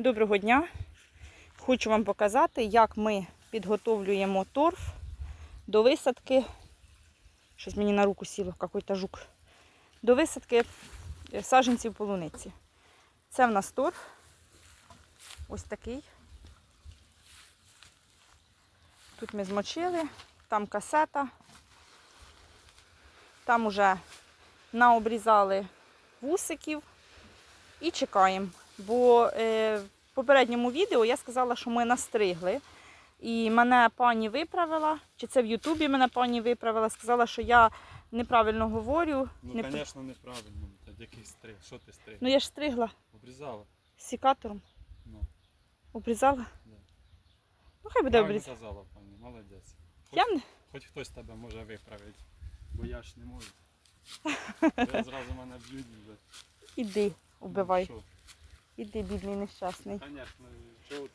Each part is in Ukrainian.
Доброго дня! Хочу вам показати, як ми підготовлюємо торф до висадки. Щось мені на руку сіло, якийсь жук. До висадки е, саджанців полуниці. Це в нас торф. Ось такий. Тут ми змочили, там касета. Там уже наобрізали вусиків і чекаємо. Бо е, в попередньому відео я сказала, що ми настригли. І мене пані виправила, чи це в Ютубі мене пані виправила, сказала, що я неправильно говорю. Ну, Не звісно, неправильно. Який стриг? Що ти стриг? Ну я ж стригла Обрізала? сікатором. Ну, Обрізала? Да. Ну хай буде обрізала. казала, пані, молодець. Хоч, Я не... хоч хтось тебе може виправити, бо я ж не можу. Я зразу мене б'ють. Іди, убивай. Що? Іди, бідний нещасний. Звісно, чого,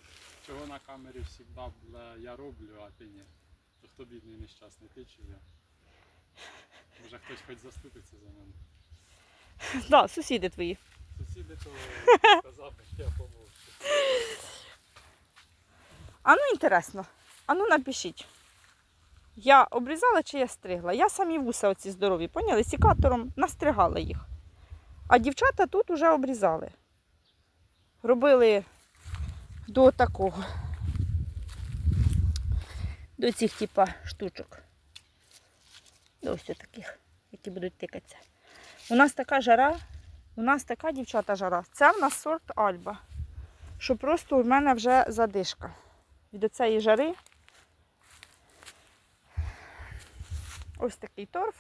чого на камері завжди я роблю, а ти ні. То хто бідний нещасний, ти чи я? Може хтось хоч заступиться за мене. Так, да, сусіди твої. Сусіди то сказав, що я помовчу. А ну інтересно. А ну напишіть. Я обрізала чи я стригла? Я самі вуса оці здорові, поняли? Сікатором настригала їх. А дівчата тут уже обрізали. Робили до такого. До цих типа штучок. До ось таких, які будуть тикатися. У нас така жара, у нас така дівчата жара. Це в нас сорт Альба. Що просто у мене вже задишка від цієї жари. Ось такий торф.